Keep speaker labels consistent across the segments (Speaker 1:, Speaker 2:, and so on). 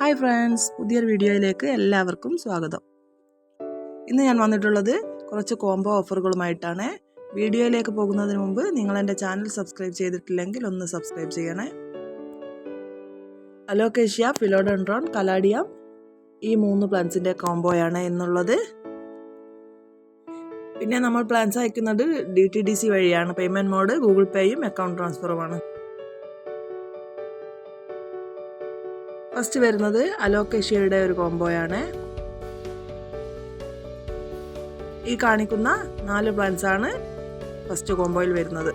Speaker 1: hi friends പുതിയൊരു വീഡിയോയിലേക്ക് എല്ലാവർക്കും സ്വാഗതം ഇന്ന് ഞാൻ വന്നിട്ടുള്ളത് കുറച്ച് കോംബോ ഓഫറുകളുമായിട്ടാണ് വീഡിയോയിലേക്ക് പോകുന്നതിന് മുമ്പ് നിങ്ങൾ എൻ്റെ ചാനൽ സബ്സ്ക്രൈബ് ചെയ്തിട്ടില്ലെങ്കിൽ ഒന്ന് സബ്സ്ക്രൈബ് ചെയ്യണേ അലോക്കേഷ്യ ഫിലോഡൻഡ്രോൺ കലാഡിയ ഈ മൂന്ന് പ്ലാൻസിൻ്റെ കോംബോയാണ് എന്നുള്ളത് പിന്നെ നമ്മൾ പ്ലാൻസ് അയക്കുന്നത് ഡി ടി ഡി സി വഴിയാണ് പേയ്മെൻറ്റ് മോഡ് ഗൂഗിൾ പേയും അക്കൗണ്ട് ട്രാൻസ്ഫറുമാണ് ഫസ്റ്റ് വരുന്നത് അലോക്കേഷ്യയുടെ ഒരു കോംബോയാണ് ഈ കാണിക്കുന്ന നാല് പ്ലാന്റ്സ് ആണ് ഫസ്റ്റ് കോംബോയിൽ വരുന്നത്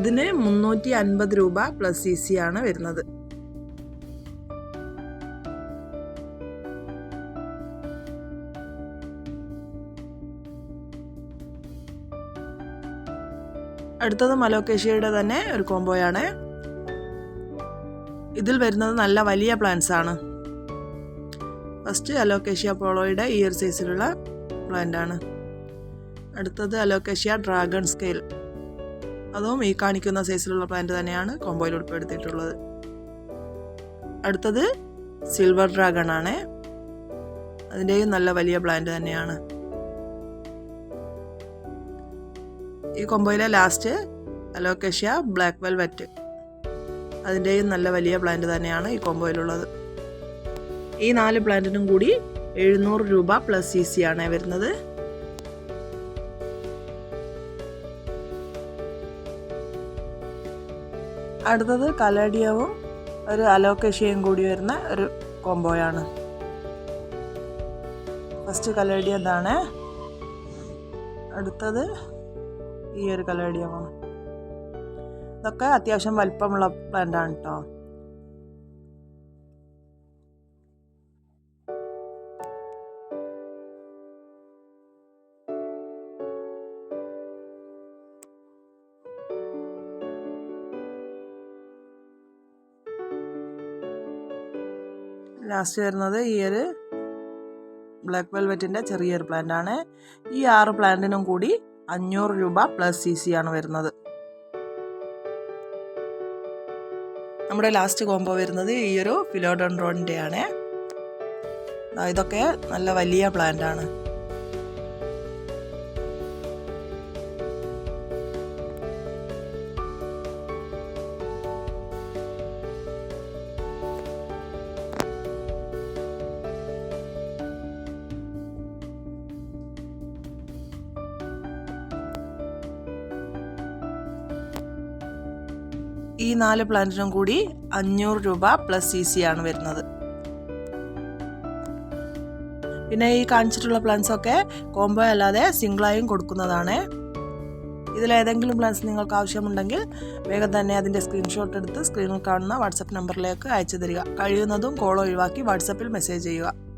Speaker 1: ഇതിന് മുന്നൂറ്റി അൻപത് രൂപ പ്ലസ് സി സി ആണ് വരുന്നത് അടുത്തത് മലോക്കേഷ്യയുടെ തന്നെ ഒരു കോംബോയാണ് ഇതിൽ വരുന്നത് നല്ല വലിയ പ്ലാന്റ്സ് ആണ് ഫസ്റ്റ് അലോക്കേഷ്യ പോളോയുടെ ഇയർ സൈസിലുള്ള പ്ലാന്റ് ആണ് അടുത്തത് അലോക്കേഷ്യ ഡ്രാഗൺ സ്കെയിൽ അതും ഈ കാണിക്കുന്ന സൈസിലുള്ള പ്ലാന്റ് തന്നെയാണ് കോംബോയിൽ ഉൾപ്പെടുത്തിയിട്ടുള്ളത് അടുത്തത് സിൽവർ ഡ്രാഗൺ ആണ് അതിൻ്റെയും നല്ല വലിയ പ്ലാന്റ് തന്നെയാണ് ഈ കൊമ്പോയിലെ ലാസ്റ്റ് അലോക്കേഷ്യ ബ്ലാക്ക് വെൽവെറ്റ് അതിൻ്റെയും നല്ല വലിയ പ്ലാന്റ് തന്നെയാണ് ഈ കോമ്പോയിലുള്ളത് ഈ നാല് പ്ലാന്റിനും കൂടി എഴുന്നൂറ് രൂപ പ്ലസ് സി സി ആണ് വരുന്നത് അടുത്തത് കലാഡിയവും ഒരു അലോക്കേഷ്യയും കൂടി വരുന്ന ഒരു കോമ്പോയാണ് ഫസ്റ്റ് കലാഡിയ അടുത്തത് ഈ ഒരു കലേഡിയമ്മ ഇതൊക്കെ അത്യാവശ്യം വലിപ്പമുള്ള പ്ലാന്റാണ് കേട്ടോ ലാസ്റ്റ് വരുന്നത് ഈ ഒരു ബ്ലാക്ക് വെൽവെറ്റിൻ്റെ ചെറിയൊരു പ്ലാന്റ് ആണ് ഈ ആറ് പ്ലാന്റിനും കൂടി അഞ്ഞൂറ് രൂപ പ്ലസ് സി സി ആണ് വരുന്നത് നമ്മുടെ ലാസ്റ്റ് കോംബോ വരുന്നത് ഈയൊരു ഫിലോഡോൺ ഫിലോഡോൺഡ്രോണിൻ്റെ ആണ് ഇതൊക്കെ നല്ല വലിയ പ്ലാന്റ് ആണ് ഈ നാല് പ്ലാന്റിനും കൂടി അഞ്ഞൂറ് രൂപ പ്ലസ് സി സി ആണ് വരുന്നത് പിന്നെ ഈ കാണിച്ചിട്ടുള്ള ഒക്കെ കോംബോ അല്ലാതെ സിംഗിളായും കൊടുക്കുന്നതാണ് ഇതിലേതെങ്കിലും പ്ലാൻസ് നിങ്ങൾക്ക് ആവശ്യമുണ്ടെങ്കിൽ വേഗം തന്നെ അതിൻ്റെ സ്ക്രീൻഷോട്ട് എടുത്ത് സ്ക്രീനിൽ കാണുന്ന വാട്സപ്പ് നമ്പറിലേക്ക് അയച്ചു തരിക കഴിയുന്നതും കോൾ ഒഴിവാക്കി വാട്സപ്പിൽ മെസ്സേജ് ചെയ്യുക